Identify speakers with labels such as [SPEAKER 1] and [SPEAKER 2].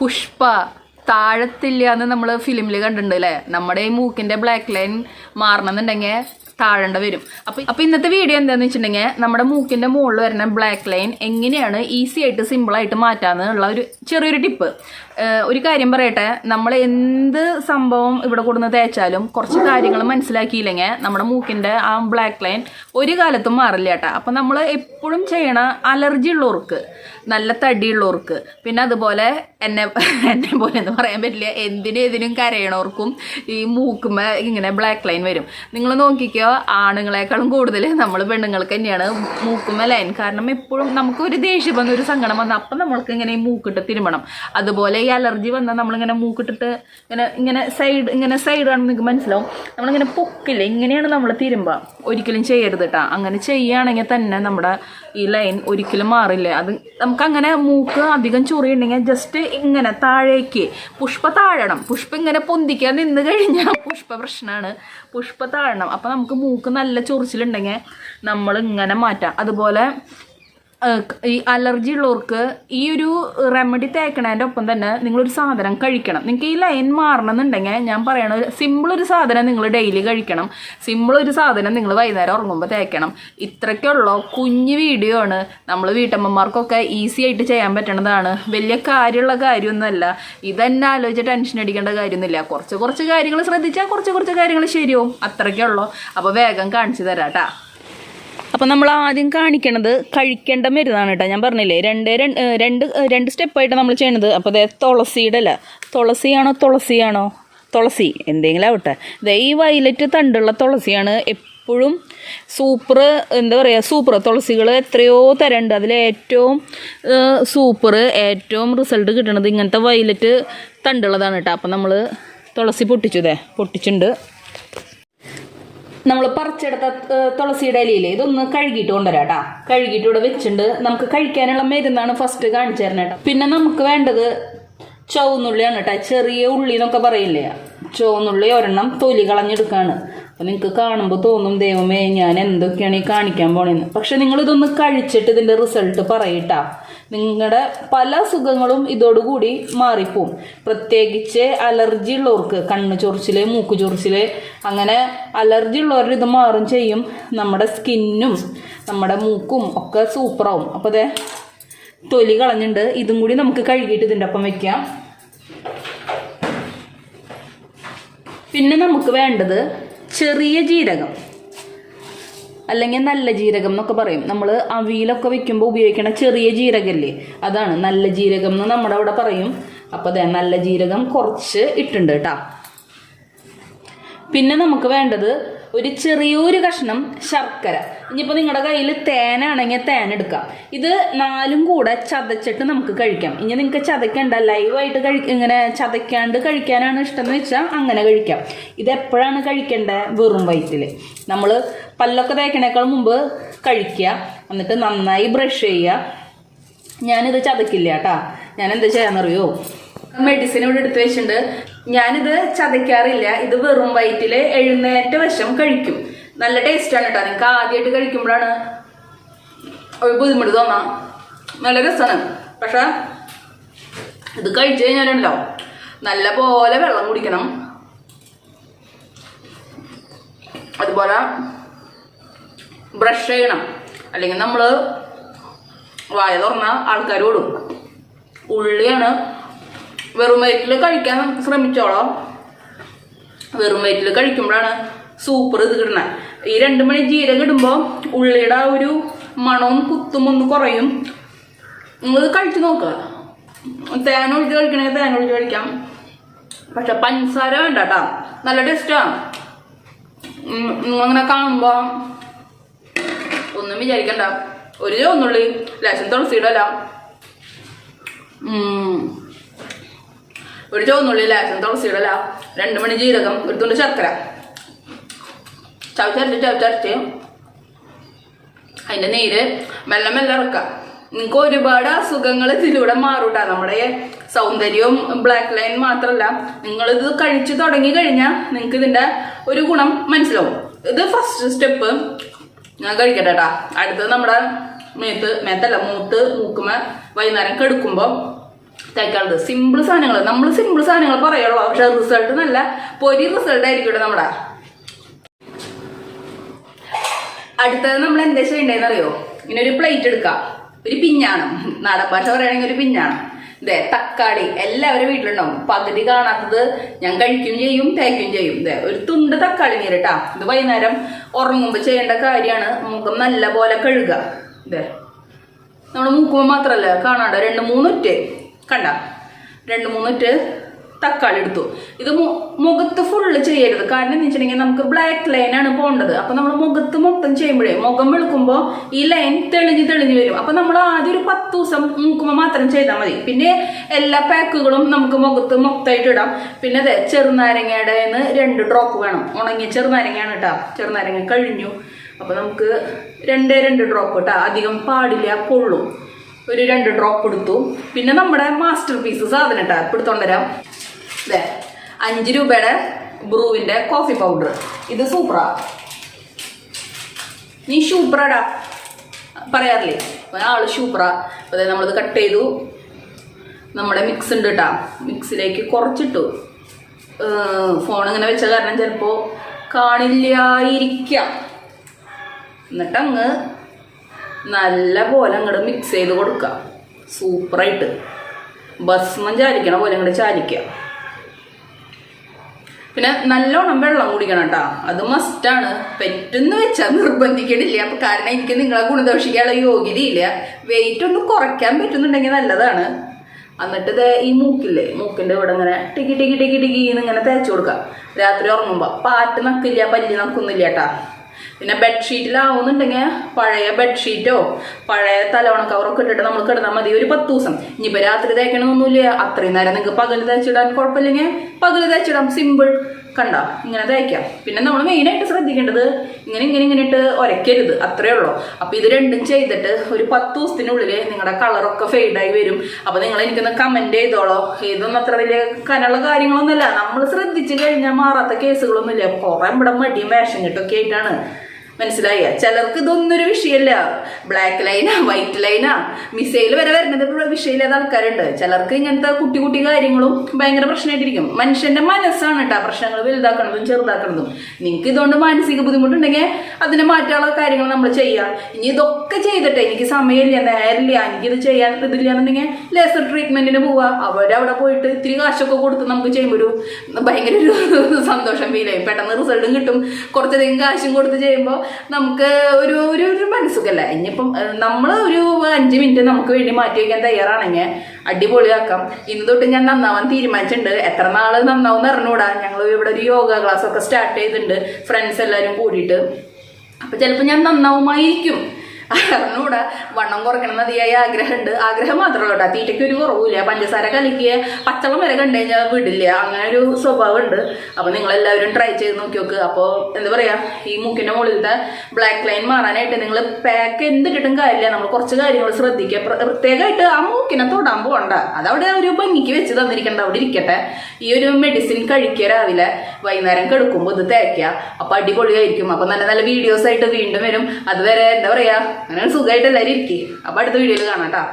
[SPEAKER 1] പുഷ്പ താഴത്തില്ല എന്ന് നമ്മൾ ഫിലിമിൽ കണ്ടിട്ടുണ്ട് അല്ലേ നമ്മുടെ ഈ മൂക്കിന്റെ ബ്ലാക്ക് ലൈൻ മാറണമെന്നുണ്ടെങ്കിൽ താഴേണ്ട വരും. അപ്പം അപ്പം ഇന്നത്തെ വീഡിയോ എന്താണെന്ന് വെച്ചിട്ടുണ്ടെങ്കിൽ നമ്മുടെ മൂക്കിന്റെ മുകളിൽ വരുന്ന ബ്ലാക്ക് ലൈൻ എങ്ങനെയാണ് ഈസി ആയിട്ട് സിമ്പിളായിട്ട് മാറ്റാമെന്നുള്ള ഒരു ചെറിയൊരു ടിപ്പ് ഒരു കാര്യം പറയട്ടെ. നമ്മൾ എന്ത് സംഭവം ഇവിടെ കൊടുന്ന് തേച്ചാലും കുറച്ച് കാര്യങ്ങൾ മനസ്സിലാക്കിയില്ലെങ്കിൽ നമ്മുടെ മൂക്കിന്റെ ആ ബ്ലാക്ക് ലൈൻ ഒരു കാലത്തും മാറില്ല കേട്ടോ. അപ്പം നമ്മൾ എപ്പോഴും ചെയ്യണ അലർജി ഉള്ളവർക്ക് നല്ല തടിയുള്ളവർക്ക് പിന്നെ അതുപോലെ എന്നെ എന്നെ പോലെ എന്ന് പറയാൻ പറ്റില്ല. എന്തിനും കരയണവർക്കും ഈ മൂക്കുമ്മ ഇങ്ങനെ ബ്ലാക്ക് ലൈൻ വരും. നിങ്ങൾ നോക്കിക്കോ ആണുങ്ങളെക്കാളും കൂടുതൽ നമ്മൾ പെണ്ണുങ്ങൾക്ക് തന്നെയാണ് മൂക്കുമ്മ ലൈൻ കാരണം എപ്പോഴും നമുക്ക് ഒരു ദേഷ്യം വന്ന ഒരു സങ്കടം വന്ന അപ്പം നമ്മൾക്ക് ഇങ്ങനെ ഈ മൂക്കിട്ട് തിരുമണം. അതുപോലെ ഈ അലർജി വന്നാൽ നമ്മളിങ്ങനെ മൂക്കിട്ടിട്ട് ഇങ്ങനെ ഇങ്ങനെ സൈഡ് ഇങ്ങനെ സൈഡ് ആണെന്ന് നിങ്ങൾക്ക് മനസ്സിലാവും. നമ്മളിങ്ങനെ പൊക്കില്ല? ഇങ്ങനെയാണ് നമ്മൾ തിരുമ്പുക ഒരിക്കലും ചെയ്യരുത് കേട്ടോ അങ്ങനെ ചെയ്യുകയാണെങ്കിൽ തന്നെ നമ്മുടെ ഈ ലൈൻ ഒരിക്കലും മാറില്ല? അത് നമുക്ക് അങ്ങനെ മൂക്ക് അധികം ചൊറിയുണ്ടെങ്കിൽ ജസ്റ്റ് ഇങ്ങനെ താഴേക്ക് പുഷ്പ താഴണം. പുഷ്പ ഇങ്ങനെ പൊന്തിക്കാൻ നിന്ന് കഴിഞ്ഞാൽ പുഷ്പ പ്രശ്നമാണ് പുഷ്പ താഴണം. അപ്പം നമുക്ക് മൂക്ക് നല്ല ചൊറിച്ചിലുണ്ടെങ്കിൽ നമ്മൾ ഇങ്ങനെ മാറ്റാം. അതുപോലെ ഈ അലർജി ഉള്ളവർക്ക് ഈ ഒരു റെമഡി തേക്കണതിന്റെ ഒപ്പം തന്നെ നിങ്ങളൊരു സാധനം കഴിക്കണം. നിങ്ങൾക്ക് ഈ ലൈൻ മാറണം എന്നുണ്ടെങ്കിൽ ഞാൻ പറയണ സിമ്പിൾ ഒരു സാധനം നിങ്ങൾ ഡെയിലി കഴിക്കണം. സിമ്പിൾ ഒരു സാധനം നിങ്ങൾ വൈകുന്നേരം ഉറങ്ങുമ്പോൾ തേക്കണം. ഇത്രയ്ക്കുള്ള. കുഞ്ഞു വീഡിയോ ആണ്. നമ്മൾ വീട്ടമ്മമാർക്കൊക്കെ ഈസി ആയിട്ട് ചെയ്യാൻ പറ്റണതാണ്. വലിയ കാര്യമുള്ള കാര്യമൊന്നുമല്ല. ഇതന്നെ ആലോചിച്ച് ടെൻഷൻ അടിക്കേണ്ട കാര്യമൊന്നുമില്ല. കുറച്ച് കുറച്ച് കാര്യങ്ങൾ ശ്രദ്ധിച്ചാൽ കുറച്ച് കുറച്ച് കാര്യങ്ങൾ ശരിയാവും. അത്രയ്ക്കുള്ളൂ. അപ്പോൾ വേഗം കാണിച്ചു തരാം കേട്ടാ അപ്പം നമ്മൾ ആദ്യം കാണിക്കണത് കഴിക്കേണ്ട മരുന്നാണ് കേട്ടോ. ഞാൻ പറഞ്ഞില്ലേ രണ്ട് രണ്ട് രണ്ട് സ്റ്റെപ്പായിട്ട് നമ്മൾ ചെയ്യണത്. അപ്പോൾ അതായത് തുളസിയുടെ അല്ല? തുളസിയാണോ തുളസിയാണോ? തുളസി. എന്തെങ്കിലും ആവട്ടെ. ദേ ഈ വയലറ്റ് തണ്ടുള്ള തുളസിയാണ് എപ്പോഴും സൂപ്പർ എന്താ പറയുക സൂപ്പർ. തുളസികൾ എത്രയോ തരണ്ട്. അതിൽ ഏറ്റവും സൂപ്പർ ഏറ്റവും റിസൾട്ട് കിട്ടണത് ഇങ്ങനത്തെ വയലറ്റ് തണ്ടുള്ളതാണ് കേട്ടോ. അപ്പം നമ്മൾ തുളസി പൊട്ടിച്ചു ദേ. പൊട്ടിച്ചിട്ടുണ്ട്. നമ്മൾ പറിച്ചെടുത്ത തുളസിയുടെ ഇലയില്ലേ ഇതൊന്ന് കഴുകിയിട്ട് കൊണ്ടുവരാം കേട്ടാ കഴുകിയിട്ട് ഇവിടെ വെച്ചിട്ടുണ്ട്. നമുക്ക് കഴിക്കാനുള്ള മരുന്നാണ് ഫസ്റ്റ് കാണിച്ചു തരണം കേട്ടോ. പിന്നെ നമുക്ക് വേണ്ടത് ചുവന്നുള്ളിയാണ് കേട്ടോ. ചെറിയ ഉള്ളി എന്നൊക്കെ പറയില്ലേ? ചുവന്നുള്ളി ഒരെണ്ണം തൊലി കളഞ്ഞെടുക്കാണ്. അപ്പൊ നിങ്ങൾക്ക് കാണുമ്പോൾ തോന്നും ദൈവമേ ഞാൻ എന്തൊക്കെയാണ് ഈ കാണിക്കാൻ പോണേന്ന്? പക്ഷെ നിങ്ങൾ ഇതൊന്ന് കഴിച്ചിട്ട് ഇതിന്റെ റിസൾട്ട് പറയട്ടാ നിങ്ങളുടെ പല സുഖങ്ങളും ഇതോടുകൂടി മാറിപ്പോവും. പ്രത്യേകിച്ച് അലർജി ഉള്ളവർക്ക് കണ്ണ് ചൊറിച്ചിൽ മൂക്ക് ചൊറിച്ചിൽ അങ്ങനെ അലർജി ഉള്ളവരുടെ ഇത് മാറും ചെയ്യും. നമ്മുടെ സ്കിന്നും നമ്മുടെ മൂക്കും ഒക്കെ സൂപ്പറാവും. അപ്പോൾ അതെ തൊലി കളഞ്ഞിട്ടുണ്ട് ഇതും കൂടി നമുക്ക് കഴുകിയിട്ട് ഇതിന്റെ ഒപ്പം വെക്കാം. പിന്നെ നമുക്ക് വേണ്ടത് ചെറിയ ജീരകം. അല്ലെങ്കിൽ നല്ല ജീരകം എന്നൊക്കെ പറയും. നമ്മൾ അവിയിലൊക്കെ വെക്കുമ്പോൾ ഉപയോഗിക്കണ ചെറിയ ജീരകല്ലേ? അതാണ് നല്ല ജീരകം എന്ന് നമ്മുടെ അവിടെ പറയും. അപ്പോൾ അതെ നല്ല ജീരകം കുറച്ച് ഇട്ടുണ്ട് കേട്ടോ പിന്നെ നമുക്ക് വേണ്ടത് ഒരു ചെറിയൊരു കഷ്ണം ശർക്കര. ഇനിയിപ്പോൾ നിങ്ങളുടെ കയ്യിൽ തേനാണെങ്കിൽ തേൻ എടുക്കാം. ഇത് നാലും കൂടെ ചതച്ചിട്ട് നമുക്ക് കഴിക്കാം. ഇനി നിങ്ങൾക്ക് ചതയ്ക്കണ്ട. ലൈവായിട്ട് കഴി ഇങ്ങനെ ചതയ്ക്കാണ്ട് കഴിക്കാനാണ് ഇഷ്ടം എന്ന് വെച്ചാൽ അങ്ങനെ കഴിക്കാം. ഇത് എപ്പോഴാണ് കഴിക്കേണ്ടത് വെറും വയറ്റിൽ നമ്മൾ പല്ലൊക്കെ തേക്കണേക്കാൾ മുമ്പ് കഴിക്കുക എന്നിട്ട് നന്നായി ബ്രഷ് ചെയ്യുക ഞാനിത് ചതക്കില്ല കേട്ടാ. ഞാൻ എന്താ ചെയ്യാന്നറിയോ? മെഡിസിൻ ഇവിടെ എടുത്തു വെച്ചിട്ടുണ്ട്. ഞാനിത് ചതയ്ക്കാറില്ല. ഇത് വെറും വയറ്റിൽ എഴുന്നേറ്റ വശം കഴിക്കും. നല്ല ടേസ്റ്റ് ആണ് കേട്ടോ. നിങ്ങൾക്ക് ആദ്യമായിട്ട് കഴിക്കുമ്പോഴാണ് ഒരു ബുദ്ധിമുട്ട് തോന്നാം. നല്ല രസമാണ് പക്ഷെ ഇത് കഴിച്ചു കഴിഞ്ഞാലുണ്ടോ നല്ല പോലെ വെള്ളം കുടിക്കണം. അതുപോലെ ബ്രഷ് ചെയ്യണം. അല്ലെങ്കിൽ നമ്മൾ വായ തുറന്ന ആൾക്കാർ ഓടും. ഉള്ളിയാണ് വെറും വയറ്റിൽ കഴിക്കാൻ ശ്രമിച്ചോളാം. വെറും വയറ്റിൽ കഴിക്കുമ്പോഴാണ് സൂപ്പർ ഇത് കിട്ടണത് ഈ രണ്ട് മണി ജീരകം ഇടുമ്പോൾ ഉള്ളിയുടെ ആ ഒരു മണവും കുത്തും ഒന്ന് കുറയും. നിങ്ങൾ കഴിച്ചു നോക്കുക തേൻ ഒഴിച്ച് കഴിക്കണമെങ്കിൽ തേൻ ഒഴിച്ച് കഴിക്കാം. പക്ഷെ പഞ്ചസാര വേണ്ട കേട്ടോ നല്ല ടേസ്റ്റാണ് അങ്ങനെ കാണുമ്പോൾ ഒന്നും വിചാരിക്കണ്ട. ഒരു ചോന്നുള്ളി ലേശം തുളസിയുടെ അല്ല ഒരു ചുവന്നുള്ളി ലേശം തുളസിയുടെ ലാ രണ്ട് മണി ജീരകം ഒരു തുണ്ട് ശർക്കര. ചവച്ചരച്ച് ചവച്ചരച്ച് അതിന്റെ നീര് മെല്ലെ മെല്ലെ ഇറക്കാം നിങ്ങൾക്ക് ഒരുപാട് അസുഖങ്ങൾ ഇതിലൂടെ മാറൂട്ടാ. നമ്മുടെ സൗന്ദര്യവും ബ്ലാക്ക് ലൈൻ മാത്രമല്ല നിങ്ങളിത് കഴിച്ചു തുടങ്ങി കഴിഞ്ഞാൽ നിങ്ങൾക്ക് ഇതിന്റെ ഒരു ഗുണം മനസ്സിലാവും. ഇത് ഫസ്റ്റ് സ്റ്റെപ്പ് ഞാൻ കഴിക്കട്ടെ കേട്ടാ അടുത്തത് നമ്മുടെ മേത്ത് മേത്തല്ല മൂത്ത് മൂക്കുമ വൈകുന്നേരം കെടുക്കുമ്പോൾ തേക്കാളത് സിമ്പിൾ സാധനങ്ങൾ. നമ്മൾ സിമ്പിൾ സാധനങ്ങൾ പറയുള്ളൂ. പക്ഷെ റിസൾട്ട് നല്ല പൊരി റിസൾട്ട് ആയിരിക്കും നമ്മുടെ. അടുത്തത് നമ്മൾ എന്താ ചെയ്യേണ്ടതെന്ന് അറിയോ? ഇങ്ങനെ ഒരു പ്ലേറ്റ് എടുക്കാം. ഒരു പിഞ്ഞാണ്. ഭാഷ പറയുകയാണെങ്കിൽ ഒരു പിഞ്ഞാണ്. ഇതേ തക്കാളി. എല്ലാവരും വീട്ടിലുണ്ടാവും. പകുതി കാണാത്തത് ഞാൻ കഴിക്കും ചെയ്യും തേക്കും ചെയ്യും. ഇതേ ഒരു തുണ്ട് തക്കാളി നീരട്ടാ ഇത് വൈകുന്നേരം ഉറങ്ങുമ്പോൾ ചെയ്യേണ്ട കാര്യമാണ് മുഖം നല്ല പോലെ കഴുകുക ഇതേ നമ്മുടെ മൂക്കുമ്പോൾ മാത്രമല്ല കാണാണ്ട രണ്ട് മൂന്നൊറ്റ് കണ്ട. രണ്ട് മൂന്നിട്ട് തക്കാളി എടുത്തു. ഇത് മുഖത്ത് ഫുള്ള് ചെയ്യരുത്. കാരണം എന്ന് വെച്ചിട്ടുണ്ടെങ്കിൽ നമുക്ക് ബ്ലാക്ക് ലൈൻ ആണ് പോകേണ്ടത്. അപ്പൊ നമ്മൾ മുഖത്ത് മൊത്തം ചെയ്യുമ്പോഴേ മുഖം വെളുക്കുമ്പോൾ ഈ ലൈൻ തെളിഞ്ഞ് തെളിഞ്ഞ് വരും. അപ്പൊ നമ്മൾ ആദ്യം ഒരു പത്ത് ദിവസം മൂക്കുമ്പോൾ മാത്രം ചെയ്താൽ മതി. പിന്നെ എല്ലാ പാക്കുകളും നമുക്ക് മുഖത്ത് മൊത്തമായിട്ട് ഇടാം. പിന്നെ അതെ ചെറുനാരങ്ങയുടെ രണ്ട് ഡ്രോപ്പ് വേണം. ഉണങ്ങിയ ചെറുനാരങ്ങയാണ് കേട്ടോ ചെറുനാരങ്ങ കഴിഞ്ഞു. അപ്പൊ നമുക്ക് രണ്ടേ രണ്ട് ഡ്രോപ്പ് കേട്ടോ അധികം പാടില്ല പൊള്ളും ഒരു രണ്ട് ഡ്രോപ്പ് എടുത്തു. പിന്നെ നമ്മുടെ മാസ്റ്റർ പീസ് സാധനം കേട്ടോ എടുത്തോണ്ട് എടുത്തോണ്ടരാം ഇതേ അഞ്ച് രൂപയുടെ ബ്രൂവിന്റെ കോഫി പൗഡർ ഇത് സൂപ്പറാ നീ ഷൂപ്പറാടാ പറയാറില്ലേ? ആൾ ഷൂപ്പറാ അതെ നമ്മളിത് കട്ട് ചെയ്തു. നമ്മുടെ മിക്സ് ഉണ്ട് കേട്ടാ മിക്സിലേക്ക് കുറച്ചിട്ടു. ഫോൺ ഇങ്ങനെ വെച്ച കാരണം ചിലപ്പോൾ കാണില്ലായിരിക്കാം. എന്നിട്ട് അങ്ങ് നല്ല പോലെ അങ്ങോട്ട് മിക്സ് ചെയ്ത് കൊടുക്കുക സൂപ്പറായിട്ട്. ഭസ്മം ചാലിക്കണ പോലെ അങ്ങോട്ട് ചാലിക്കുക പിന്നെ നല്ലോണം വെള്ളം കുടിക്കണം കേട്ടോ അത് മസ്റ്റാണ് പെറ്റെന്ന് വെച്ചാൽ നിർബന്ധിക്കണില്ല. അപ്പൊ കാരണം എനിക്ക് നിങ്ങളെ ഗുണദോഷിക്കാനുള്ള യോഗ്യതയില്ല. വെയിറ്റ് ഒന്ന് കുറയ്ക്കാൻ പറ്റുന്നുണ്ടെങ്കിൽ നല്ലതാണ്. എന്നിട്ട് ഇത് ഈ മൂക്കില്ലേ? മൂക്കിന്റെ ഇവിടെ ഇങ്ങനെ ടിക്കി ടിക്കി ടിക്കി ടിക്കി ഇങ്ങനെ തേച്ച് കൊടുക്കാം. രാത്രി ഉറങ്ങുമ്പോ. പാറ്റ് നക്കില്ല പല്ലി നക്കൊന്നുമില്ല കേട്ടാ പിന്നെ ബെഡ്ഷീറ്റിലാവുന്നുണ്ടെങ്കിൽ പഴയ ബെഡ്ഷീറ്റോ പഴയ തലവണ കവറൊക്കെ ഇട്ടിട്ട് നമ്മൾ കിടന്നാൽ മതി. ഒരു പത്ത് ദിവസം. ഇനിയിപ്പോൾ രാത്രി തേക്കണമെന്നൊന്നുമില്ല അത്രയും നേരം നിങ്ങൾക്ക് പകൽ തേച്ചിടാൻ കുഴപ്പമില്ലെങ്കിൽ പകൽ തേച്ചിടാം. സിമ്പിൾ കണ്ട? ഇങ്ങനെ തേക്കാം. പിന്നെ നമ്മൾ മെയിനായിട്ട് ശ്രദ്ധിക്കേണ്ടത് ഇങ്ങനെ ഇങ്ങനെ ഇങ്ങനെ ഇട്ട് ഒരയ്ക്കരുത്. അത്രേ ഉള്ളൂ. അപ്പോൾ ഇത് രണ്ടും ചെയ്തിട്ട് ഒരു പത്ത് ദിവസത്തിനുള്ളിൽ നിങ്ങളുടെ കളറൊക്കെ ഫെയ്ഡായി വരും. അപ്പോൾ നിങ്ങൾ എനിക്കൊന്ന് കമന്റ് ചെയ്തോളോ. ഇതൊന്നും അത്ര വലിയ കനുള്ള കാര്യങ്ങളൊന്നുമില്ല. നമ്മൾ ശ്രദ്ധിച്ചു കഴിഞ്ഞാൽ മാറാത്ത കേസുകളൊന്നുമില്ല പുറം ഇവിടെ മടിയും വേഷം കിട്ടൊക്കെ ആയിട്ടാണ്. മനസ്സിലായ? ചിലർക്ക് ഇതൊന്നും ഒരു വിഷയമല്ല. ബ്ലാക്ക് ലൈനാ വൈറ്റ് ലൈനാ മിസൈൽ വരെ വരുന്നത് വിഷയമില്ലാത്ത ആൾക്കാരുണ്ട്. ചിലർക്ക് ഇങ്ങനത്തെ കുട്ടി കുട്ടി കാര്യങ്ങളും ഭയങ്കര പ്രശ്നമായിട്ടിരിക്കും. മനുഷ്യന്റെ മനസ്സാണ് കേട്ടോ പ്രശ്നങ്ങൾ വലുതാക്കണതും ചെറുതാക്കണതും. നിങ്ങൾക്ക് ഇതുകൊണ്ട് മാനസിക ബുദ്ധിമുട്ടുണ്ടെങ്കിൽ അതിനെ മാറ്റാനുള്ള കാര്യങ്ങൾ നമ്മൾ ചെയ്യാം ഇനി ഇതൊക്കെ ചെയ്തിട്ട് എനിക്ക് സമയമില്ല നേരമില്ല എനിക്കിത് ചെയ്യാൻ ഇതില്ല എന്നുണ്ടെങ്കിൽ ലേസർ ട്രീറ്റ്മെന്റിന് പോവാ അവരവിടെ പോയിട്ട് ഇത്തിരി കാശൊക്കെ കൊടുത്ത് നമുക്ക് ചെയ്യുമ്പോൾ ഒരു ഭയങ്കര ഒരു സന്തോഷം ഫീൽ ചെയ്യും പെട്ടെന്ന് റിസൾട്ടും കിട്ടും. കുറച്ചധികം കാശും കൊടുത്ത് ചെയ്യുമ്പോൾ നമുക്ക് ഒരു ഒരു ഒരു മനസ്സുഖല്ല? ഇനിയിപ്പം നമ്മൾ ഒരു അഞ്ച് മിനിറ്റ് നമുക്ക് വേണ്ടി മാറ്റി വയ്ക്കാൻ തയ്യാറാണെങ്കിൽ അടിപൊളിയാക്കാം. ഇന്ന് തൊട്ട് ഞാൻ നന്നാവാൻ തീരുമാനിച്ചിട്ടുണ്ട്. എത്ര നാൾ നന്നാവും അറിഞ്ഞൂടാ ഞങ്ങൾ ഇവിടെ ഒരു യോഗ ക്ലാസ് ഒക്കെ സ്റ്റാർട്ട് ചെയ്തിട്ടുണ്ട്. ഫ്രണ്ട്സ് എല്ലാവരും കൂടിയിട്ട്. അപ്പം ചിലപ്പോൾ ഞാൻ നന്നാവുമായിരിക്കും. അറിഞ്ഞൂടാ വണ്ണം കുറയ്ക്കണം മതിയായ ആഗ്രഹമുണ്ട്. ആഗ്രഹം മാത്രമല്ല കേട്ടോ. തീറ്റയ്ക്ക് ഒരു കുറവില്ല പഞ്ചസാര കലക്കിയ പച്ചളം വരെ കണ്ടു കഴിഞ്ഞാൽ വിടില്ല. അങ്ങനെ ഒരു സ്വഭാവമുണ്ട്. അപ്പോൾ നിങ്ങളെല്ലാവരും ട്രൈ ചെയ്ത് നോക്കി നോക്ക്. അപ്പോൾ എന്താ പറയാ? ഈ മൂക്കിന്റെ മുകളിലത്തെ ബ്ലാക്ക് ലൈൻ മാറാനായിട്ട് നിങ്ങൾ പാക്ക് എന്ത് കിട്ടും കാര്യമില്ല. നമ്മൾ കുറച്ച് കാര്യങ്ങൾ ശ്രദ്ധിക്കുക. പ്ര- പ്രത്യേകമായിട്ട് ആ മൂക്കിനെ തൊടാൻ പോകണ്ട അതവിടെ ഒരു ഭംഗിക്ക് വെച്ച് തന്നിരിക്കണ്ട. അവിടെ ഇരിക്കട്ടെ. ഈ ഒരു മെഡിസിൻ കഴിക്കുക രാവിലെ. വൈകുന്നേരം കിടക്കുമ്പോൾ ഇത് തേക്കുക അപ്പൊ അടിപൊളിയായിരിക്കും. അപ്പൊ നല്ല നല്ല വീഡിയോസ് ആയിട്ട് വീണ്ടും വരും. അതുവരെ എന്താ പറയാ? അങ്ങനെ സുഖമായിട്ട് എല്ലാവരും ഇരിക്കേ. അപ്പൊ അടുത്ത വീഡിയോയിൽ കാണാം കേട്ടോ